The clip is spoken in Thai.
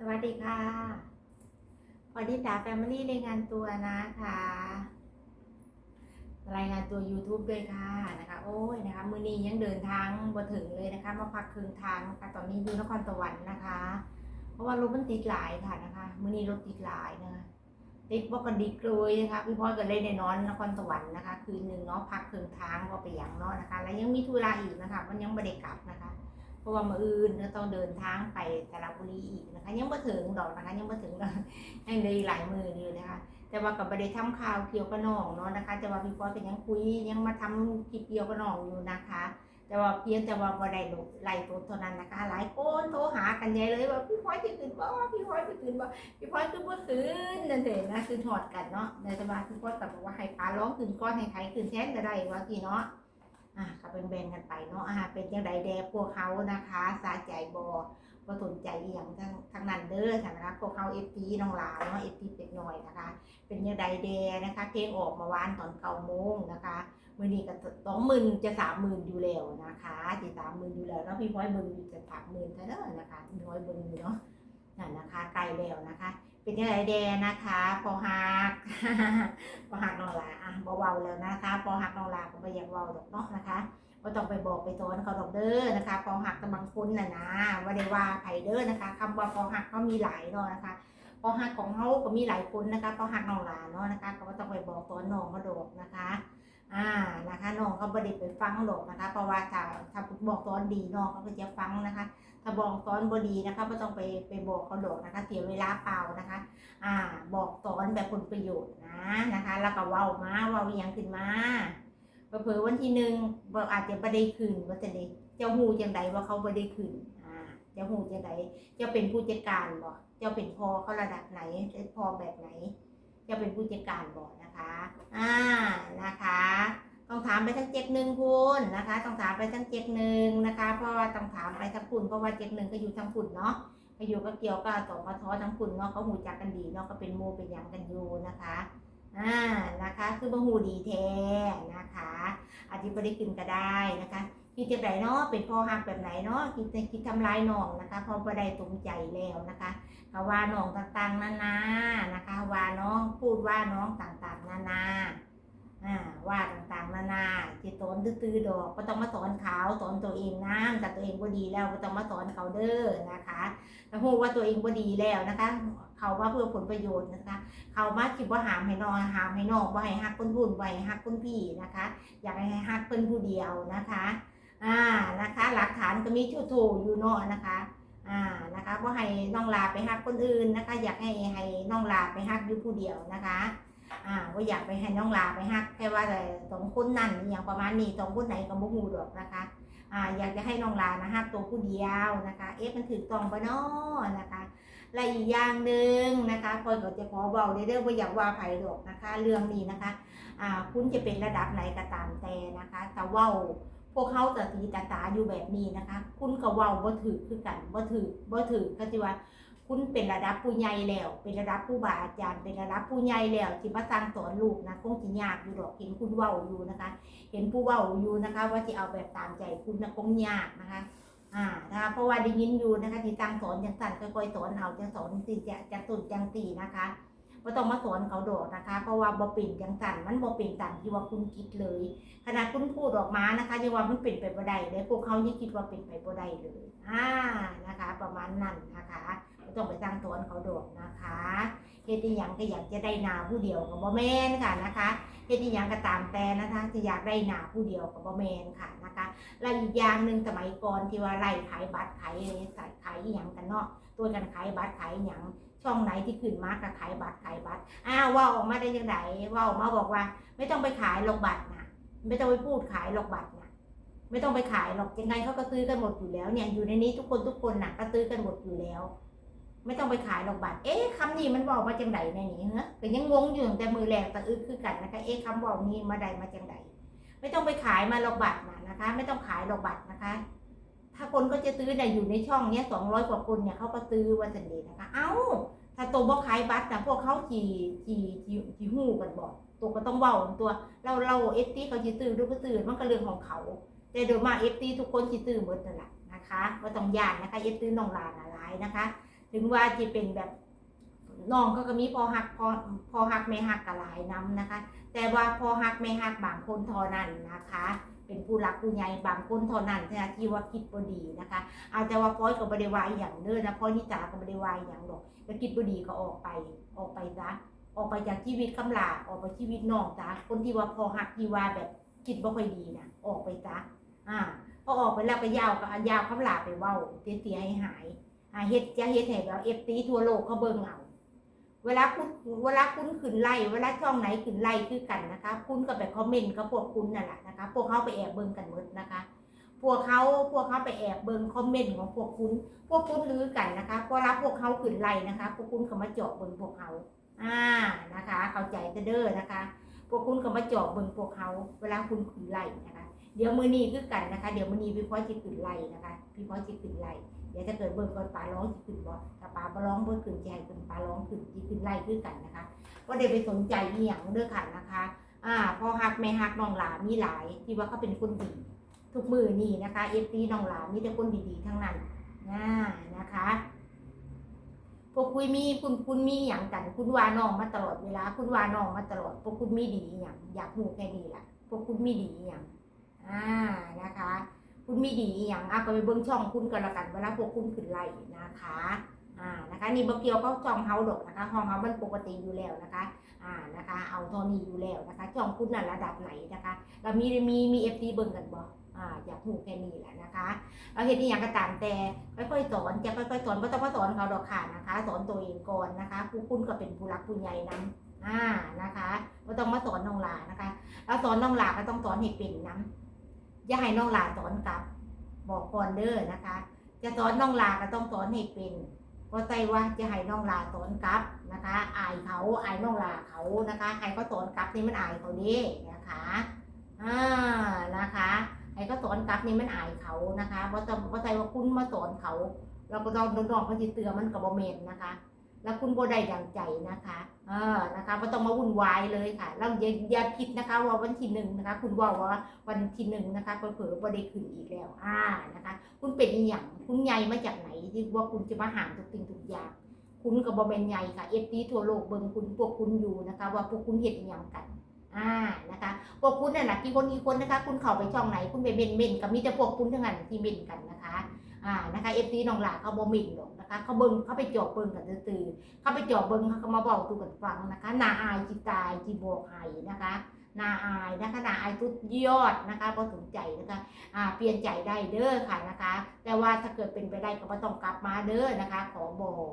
สวัสดีค่ะ พอดีตาแฟมิลี่รายงานตัวนะคะ รายงานตัว YouTube ด้วยค่ะนะคะ โอ้ยนะคะ มือนี้ยังเดินทางมาถึงเลยนะคะ มาพักครึ่งทางนะคะตอนนี้อยู่นครสวรรค์นะคะ เพราะว่ารถมันติดหลายค่ะนะคะ มือนี้รถติดหลายนะคะติดบอกกันดิกเลยนะคะพี่พ่อยก็เลยได้นอนนครสวรรค์นะคะ คืนหนึ่งเนาะพักครึ่งทางก็ไปอย่างเนาะนะคะ แล้วยังมีธุระอีกนะคะ มันยังไม่ได้กลับนะคะ ราะว่ามืออื่นก็ต้องเดินทางไปสระบุรีอีกนะคะ ยังไม่ถึงดอกนะคะ ยังไม่ถึงอกยังเลยหลายมืออยู่นะคะ แต่ว่ากับประเด็นทำข่าวเกี่ยวกับน้องเนาะนะคะ แต่ว่าพี่ปอยก็ยังคุยยังมาทำคลิปเกี่ยวกับน้องอยู่นะคะ แต่ว่าเพียงแต่ว่าบ่ได้ลงไล่ตัวเท่านั้นนะคะ หลายคนโทรหากันใหญ่เลยว่าพี่พลอยจะขึ้นบ่พี่พลอยจะขึ้นบ่พี่พลอยคือบ่ขึ้นนั่นเองนะคือถอดกันเนาะแต่ว่าพี่พลอยก็บอกว่าให้ปลาร้องขึ้นก้อนให้ไทยขึ้นแท้งก็ได้ว่ากี่เนาะ อะก็เป็นแบ่งกันไปเนาะอะเป็นจังไดแดพวกเขานะคะสาใจบ่บ่สนใจอหย่างทั้งทั้งนั้นเด้อค่ะนะคะพวกเขา FP น้องลาเนาะ FP เป็ดหน้อยนะคะ เป็นยังไดแดนะคะ เพลงออกมาวานตอนเก้าโมงนะคะมือนี้ก็สองหมื่นจะสามหมื่นอยู่แล้วนะคะจะสามหมื่นอยู่แล้วเนาะพี่พ้อยเบิ่งอยู่จะสามหมื่นซะเด้อนะคะพี่พ้อยเบิ่งอยู่เนาะนั่นนะคะไกลแล้วนะคะ เป็นยังไงแดนะคะพอหักพอหักน้องลาอะเบาๆแล้วนะคะพอหักน้องลาก็ไม่อยากเบาดอกเนาะนะคะก็ต้องไปบอกไปสอนเขาดอกเด้อนะคะ พอหักกับบางคนน่ะนะว่าได้ว่าไผเด้อนะคะคำว่าพอหักเขามีหลายเนาะนะคะพอหักของเขาก็มีหลายคนนะคะพอหักน้องหลาเนาะนะคะก็บ่ต้องไปบอกตอนน้องเขาดอกนะคะอ่านะคะน้องเขาบ่ได้ไปฟังหรอกนะคะ เพราะว่าถ้าถ้าบอกตอนดีน้องเขาก็จะฟังนะคะ ถ้าบอกตอนบดีนะคะไม่ต้องไปไปบอกเขาดอกนะคะเสียเวลาเปล่านะคะ อ่า บอกตอนแบบผลประโยชน์นะนะคะ แล้วก็ว้าวมาว้าอหยังขึ้นมาเผลอวันที่หนึ่งบอกอาจจะบ่ได้คืนว่าจะได้เจ้าหูจังใดว่าเขาบ่ได้คืนอ่าเจ้าหูจังใดเจ้าเป็นผู้จัดการบ่เจ้าเป็นพ่อเขาระดับไหนเป็นพ่อแบบไหน เจ้าเป็นผู้จัดการบ่นะคะ อ่านะคะ ต้องถามไปทั้งเจ็ดหนึ่งคุณนะคะ ต้องถามไปทั้งเจ็ดหนึ่งนะคะ เพราะว่าต้องถามไปทั้งคุณเพราะว่าเจ็ดหนึ่งก็อยู่ทั้งคุณเนาะก็อยู่ก็เกี่ยวกับต่อมาท้อทั้งคุณเนาะเขาหูจักกันดีเนาะก็เป็นโมเป็นยังกันอยู่นะคะอ่านะคะ คือบ่หูดีแท้นะคะอาจจะไม่ได้กินก็ได้นะคะคิดจะไหนเนาะเป็นพ่อหักแบบไหนเนาะคิดคิดทำลายน้องนะคะพอบ่ได้ตรงใจแล้วนะคะก็ว่าน้องต่างๆนานานะคะ ว่าน้องพูดว่าน้องต่างๆนานา อ่าว่าต่างๆนานาจิตตนตื้อๆดอกก็ต้องมาสอนเขาสอนตัวเองนะแต่ตัวเองบ่ดีแล้วก็ต้องมาสอนเขาเด้อนะคะแล้วพูดว่าตัวเองบ่ดีแล้วนะคะ เขาว่าเพื่อผลประโยชน์นะคะ เขามาคิดว่าหามให้นอนหามให้นอกว่าให้ฮักคนบุญไว้ฮักคนพี่นะคะ อยากให้ฮักเพิ่นผู้เดียวนะคะอ่านะคะ หลักฐานก็มีชูโถอยู่เนาะนะคะอ่านะคะว่าให้น้องลาไปฮักคนอื่นนะคะ อยากให้ให้น้องลาไปฮักอยู่ผู้เดียวนะคะ อ่าว่าอยากไปให้น้องลาไปฮักแค่ว่าแต่สองคนนั่นอย่างประมาณนี้สองคนไหนก็บ่ฮู้ดอกนะคะอ่าอยากจะให้น้องลานะฮักตัวผู้เดียวนะคะ เอ๊ะมันถือตองบ่น้อนะคะและอีกอย่างหนึ่งนะคะพอยก็จะขอเบาเด้อว่าอยากว่าไผ่ดอกนะคะ เรื่องนี้นะคะอ่าคุณจะเป็นระดับไหนก็ตามแต่นะคะแต่เว้าพวกเขาตะตีตาตาอยู่แบบนี้นะคะ คุณก็เว้าบ่ถือคือกันบ่ถือบ่ถือก็สิว่า คุณเป็นระดับผู้ใหญ่แล้ว เป็นระดับผู้บาอาจารย์ เป็นระดับผู้ใหญ่แล้วที่มาสั่งสอนลูกนะคงสิยากอยู่ดอกเห็นคุณว้าอยู่นะคะ เห็นผู้ว้าอยู่นะคะ ว่าจะเอาแบบตามใจคุณนะคงยากนะคะอ่านะคะเพราะว่าได้ยินอยู่นะคะที่สั่งสอนจังสั่นค่อยๆสอนเอาจะสอนสิจะจะตุนจังตีนะคะบ่ต้องมาสอนเขาดอกนะคะ เพราะว่าบ่เป็นจังสั่นมันบ่เป็นตามที่ว่าคุณคิดเลยขนาดคุณพูดออกมานะคะยังว่ามันเป็นไปบ่ได้เลยพวกเขายังคิดว่าเป็นไปบ่ได้เลยอ่านะคะ ประมาณนั้นนะคะ ต้องไปสั่งสอนเขาโดอกนะคะเฮ็ดอีหยังก็อยากจะได้นาผู้เดียวก็บ่แม่นค่ะนะคะเฮ็ดอีหยังก็ตามแต่นะคะจะอยากได้นาผู้เดียวก็บ่แม่นค่ะนะคะและอีกอย่างหนึ่งสมัยก่อนที่ว่าไล่ขายบัตรขายอะไรขายขายอหย่างกันเนาะตัวกันขายบัตรขายอหย่างช่องไหนที่ขึ้นมาก็ขายบัตรขายบัตรอ้าวว่าออกมาได้ยังไงว่าออกมาบอกว่า ไม่ต้องไปขายหรอกบัตรนะไม่ต้องไปพูดขายหรอกบัตรนะไม่ต้องไปขายหรอกยังไงเขาก็ซื้อกันหมดอยู่แล้วเนี่ยอยู่ในนี้ทุกคนทุกคนน่ะก็ซื้อกันหมดอยู่แล้ว ไม่ต้องไปขายหรอกบัตรเอ๊ะคำนี้มันบอกมาจังไดในนี้เหรอก็ยังงงอยู่แต่มือแรกตะอึกคือกันนะคะ เอ๊ะคำบอกนี้มาใดมาจังไดไม่ต้องไปขายมาหรอกบัตรนะคะ ไม่ต้องขายหรอกบัตรนะคะ ถ้าคนก็จะซื้อเนี่ยอยู่ในช่องเนี้ยสองร้อยกว่าคนเนี่ยเขาก็ซื้อวันสันเดย์นะคะ เอ้า ถ้าตัวบ่ขายบัตรนะพวกเขาจีจีจีจีหูกันบอกตัวก็ต้องเว้าตัวเราเราเอฟตีเขาจีตื้อหรือบ่ตื้อมันก็เรื่องของเขา แต่โดยมากเอฟตีทุกคนจีตื้อหมดนั่นแหละนะคะว่าต้องยานนะคะเอฟตีน้องลาน่ะหลายนะคะ ถึงว่าจะเป็นแบบน้องเขาก็มีพอหักพอพอหักไม่หักกะหลายน้ำนะคะ แต่ว่าพอหักไม่หักบางคนทอนั้นนะคะ เป็นผู้รักผู้ใหญ่บางคนท่านั้นที่ว่าคิดบ่ดีนะคะ อาจจะว่าพ้อยกับบริวารอย่างเด้อนะพ้อยนิจากับบริวารอย่างดอกก็คิดบ่ดีก็ออกไปออกไปซะออกไปจากชีวิตคำลาออกไปชีวิตน้องจ้ะคนที่ว่าพอหักที่ว่าแบบคิดบ่ค่อยดีนะออกไปซะอ่าพอออกไปแล้วก็ยาวก็ยาวคำลาไปเว้าเตี้ยๆให้หาย เฮ็ดจะเฮ็ดให้แบบเอฟตีทั่วโลกเขาเบิ่งเอาเวลาคุณเวลาคุณขึ้นไล่เวลาช่องไหนขึ้นไล่คือกันนะคะ คุณก็ไปคอมเมนต์กับพวกคุณนั่นแหละนะคะ พวกเขาไปแอบเบิ่งกันหมดนะคะ พวกเขาพวกเขาไปแอบเบิ่งคอมเมนต์ของพวกคุณ พวกคุณลือกันนะคะพอรับพวกเขาขึ้นไล่นะคะ พวกคุณก็มาเจาะเบิ่งพวกเขาอ่านะคะ เข้าใจเด้อนะคะ พวกคุณก็มาเจาะเบิ่งพวกเขา เวลาคุณขึ้นไล่นะคะ เดี๋ยวมือนี้คือกันนะคะ เดี๋ยวมือนี้พี่พ่อจะขึ้นไล่นะคะ พี่พ่อจะขึ้นไล่ ดี๋ยวถ้าเกิดเบิ่งก่อนปลาร้องจะขึ้นบ่ถ้าปลาบ่ร้องเบิ่งขึ้นใจขึ้นปลาร้องขึ้นจะขึ้นไล่คือกันนะคะก็ได้ไปสนใจอีหยังเด้อค่ะนะคะ อ่าพอฮักแม่ฮักน้องหลามีหลาย ที่ว่าเขาเป็นคนดีทุกมือนี่นะคะเอฟซีน้องหลามีแต่คนดีๆทั้งนั้นนะนะคะพวกคุยมีคุณคุณมีอย่างกัน คุณว่าน้องมาตลอดเวลา คุณว่าน้องมาตลอดพวกคุณมีดีอย่างอยากหูแค่นี้แหละพวกคุณมีดีอย่างอ่านะคะ คุณมีดีอย่างอะก็ไปเบิ่งช่องคุณกันละกันเวลาพวกคุณขึ้นไล่นะคะอ่านะคะนี่บเกียวก็ช่องเฮาดอกนะคะห้องเฮามันปกติอยู่แล้วนะคะอ่านะคะ เอาเทอนี้อยู่แล้วนะคะช่องคุณน่ะระดับไหนนะคะเรามีมีมีเอฟซีเบิ่งกันบ่อ่าอยากหูแค่นี้แหละนะคะ เราเห็นนี่อย่างก็ตามแต่ค่อยๆสอนจะค่อยๆสอนไม่ต้องสอนเขาดอกค่ะนะคะ สอนตัวเองก่อนนะคะผู้คุณก็เป็นผู้รักผู้ใหญ่นํอ่านะคะไม่ต้องมาสอนน้องหลานะคะเราสอนน้องหลาก็ต้องสอนให้เป็นนํ อย่าให้น้องลาสอนกลับ บอกก่อนเด้อนะคะ จะสอนน้องลาก็ต้องสอนให้เป็นก็ใจว่าจะให้น้องลาสอนกลับนะคะ อายเขาอายน้องลาเขานะคะให้เขาสอนกลับนี่มันอายเขาดินะคะอ่านะคะให้เขาสอนกลับนี่มันอายเขานะคะว่าต้องว่าใจว่าคุณมาสอนเขา เราก็ต้องน้องๆเขาจะเตือนมันกับบเมนนะคะ แล้วคุณบ่ได้ดังใจนะคะเออนะคะไม่ต้องมาวุ่นวายเลยค่ะแล้วอย่าอย่าคิดนะคะว่าวันที่หนึ่งนะคะ คุณว่าว่าวันที่หนึ่งนะคะเผลอๆบ่ได้ขึ้นอีกแล้วอ่านะคะ คุณเป็นอหยังคุณใหญ่มาจากไหนที่ว่าคุณจะมาหามทุกสิ่งทุกอย่างคุณกับบอมเมนใหญ่ค่ะเอฟตีทั่วโลกเบิ่งคุณพวกคุณอยู่นะคะ ว่าพวกคุณเห็นอหยังกันอ่านะคะพวกคุณน่ะนะกี่คนกี่คนนะคะ คุณเข้าไปช่องไหนคุณไปเมนเมนกับมีแต่พวกคุณทั้งนั้นที่เมนกันนะคะอ่านะคะเอฟตีน้องหลาเขาบอมินหรอก นะคะเขาเบิ่งเขาไปจอบเบิ่งกันตื่นเขาไปจอบเบิ่งเขาก็มาบอกตูกันฟังนะคะนาอายจิตายจีบอกไห้นะคะนาอายนะคะนาอายทุดยอดนะคะพอถึงใจนะคะอ่าเปลี่ยนใจได้เด้อค่ะนะคะ แต่ว่าถ้าเกิดเป็นไปได้ก็ไม่ต้องกลับมาเด้อนะคะ ขอบอก